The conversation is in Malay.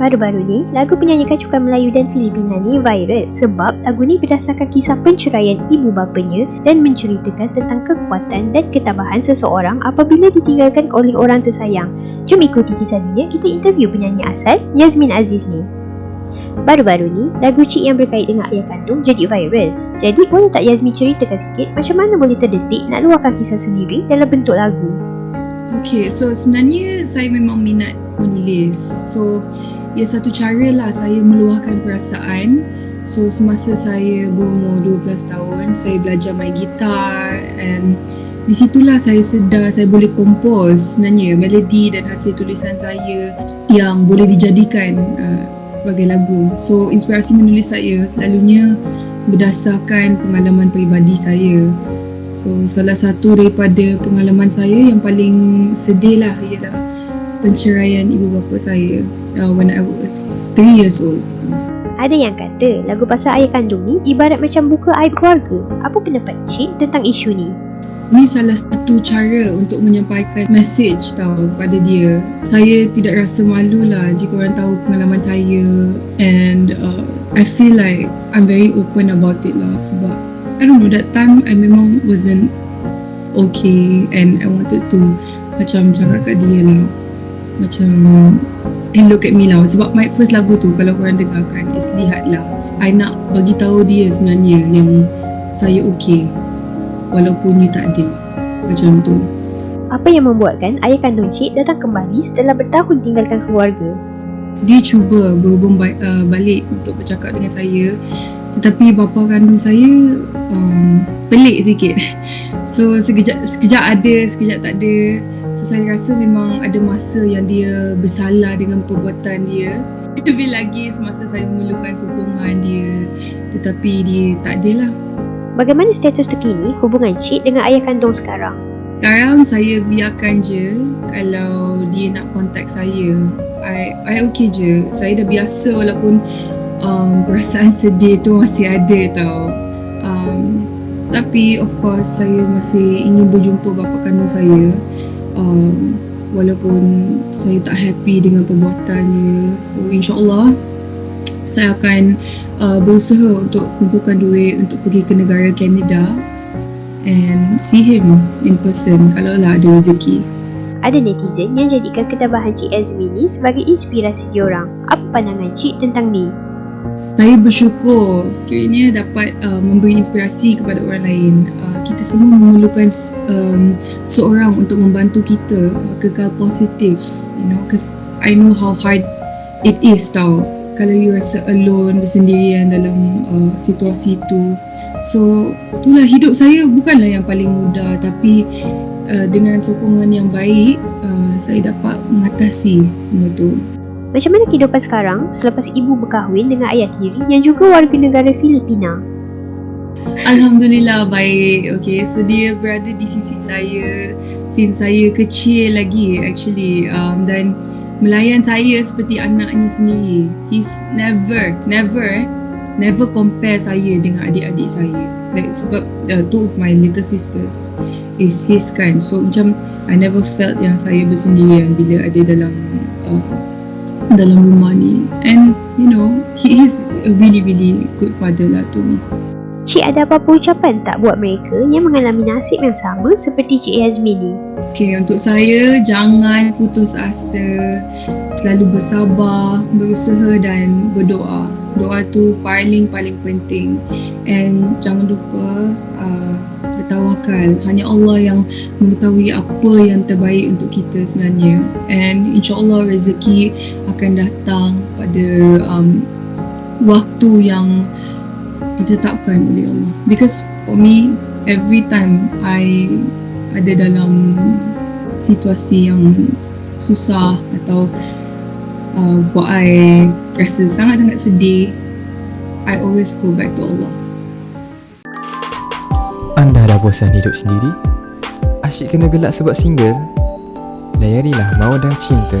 Baru-baru ni, lagu penyanyi kacukan Melayu dan Filipina ni viral sebab lagu ni berdasarkan kisah penceraian ibu bapanya dan menceritakan tentang kekuatan dan ketabahan seseorang apabila ditinggalkan oleh orang tersayang. Jom ikuti kisah dia, kita interview penyanyi asal Yazmin Aziz ni. Baru-baru ni, lagu Cik yang berkait dengan ayah kandung jadi viral. Jadi, boleh tak Yazmin ceritakan sikit macam mana boleh terdetik nak luahkan kisah sendiri dalam bentuk lagu? Okay, so sebenarnya saya memang minat menulis. So, ia satu cara lah saya meluahkan perasaan. So semasa saya berumur 12 tahun saya belajar main gitar and di situlah saya sedar saya boleh kompos sebenarnya melodi dan hasil tulisan saya yang boleh dijadikan uh, sebagai lagu. So inspirasi menulis saya selalunya berdasarkan pengalaman peribadi saya. So salah satu daripada pengalaman saya yang paling sedih lah ialah penceraian ibu bapa saya uh, when I was 3 years old. Ada yang kata lagu pasal ayah kandung ni ibarat macam buka aib keluarga. Apa pendapat Cik tentang isu ni? Ini salah satu cara untuk menyampaikan message tau kepada dia. Saya tidak rasa malu lah jika orang tahu pengalaman saya and uh, I feel like I'm very open about it lah sebab I don't know that time I memang wasn't okay and I wanted to macam cakap kat dia lah macam And look at me now. Sebab my first lagu tu Kalau korang dengarkan Is lihatlah I nak bagi tahu dia sebenarnya Yang Saya okay Walaupun you tak ada. Macam tu. Apa yang membuatkan Ayah kandung cik datang kembali Setelah bertahun tinggalkan keluarga? Dia cuba berhubung ba- uh, balik Untuk bercakap dengan saya. Tetapi bapa kandung saya um, Pelik sikit. So sekejap, sekejap ada Sekejap tak ada So saya rasa memang ada masa yang dia bersalah dengan perbuatan dia. Lebih lagi semasa saya memerlukan sokongan dia. Tetapi dia tak ada lah Bagaimana status terkini hubungan Cik dengan ayah kandung sekarang? Sekarang saya biarkan je kalau dia nak kontak saya. I, I okay je. Saya dah biasa walaupun um, perasaan sedih tu masih ada tau. Um, Tapi of course saya masih ingin berjumpa bapa kandung saya um, walaupun saya tak happy dengan perbuatannya so insyaallah saya akan uh, berusaha untuk kumpulkan duit untuk pergi ke negara Canada and see him in person kalau lah ada rezeki ada netizen yang jadikan ketabahan Cik Azmi ni sebagai inspirasi diorang. Apa pandangan Cik tentang ni? Saya bersyukur sekiranya dapat uh, memberi inspirasi kepada orang lain. Uh, kita semua memerlukan um, seorang untuk membantu kita uh, kekal positif, you know, because I know how hard it is tau. Kalau you rasa alone, bersendirian dalam uh, situasi tu. So, itulah hidup saya bukanlah yang paling mudah tapi uh, dengan sokongan yang baik, uh, saya dapat mengatasi semua tu. Macam mana kehidupan sekarang selepas ibu berkahwin dengan ayah tiri yang juga warga negara Filipina? Alhamdulillah baik. Okay, so dia berada di sisi saya since saya kecil lagi actually um, dan melayan saya seperti anaknya sendiri. He's never, never, never compare saya dengan adik-adik saya. Like, sebab uh, two of my little sisters is his kind. So macam I never felt yang saya bersendirian bila ada dalam uh, dalam rumah ni and you know he is a really really good father lah to me Cik ada apa-apa ucapan tak buat mereka yang mengalami nasib yang sama seperti Cik Yazmin ni? Okay, untuk saya jangan putus asa, selalu bersabar, berusaha dan berdoa. Doa tu paling paling penting and jangan lupa uh, bertawakal. Hanya Allah yang mengetahui apa yang terbaik untuk kita sebenarnya. And insyaAllah rezeki akan datang pada um, waktu yang ditetapkan oleh Allah. Because for me, every time I ada dalam situasi yang susah atau uh, buat I rasa sangat-sangat sedih, I always go back to Allah. Anda dah bosan hidup sendiri? Asyik kena gelak sebab single? Layarilah Mawadah Cinta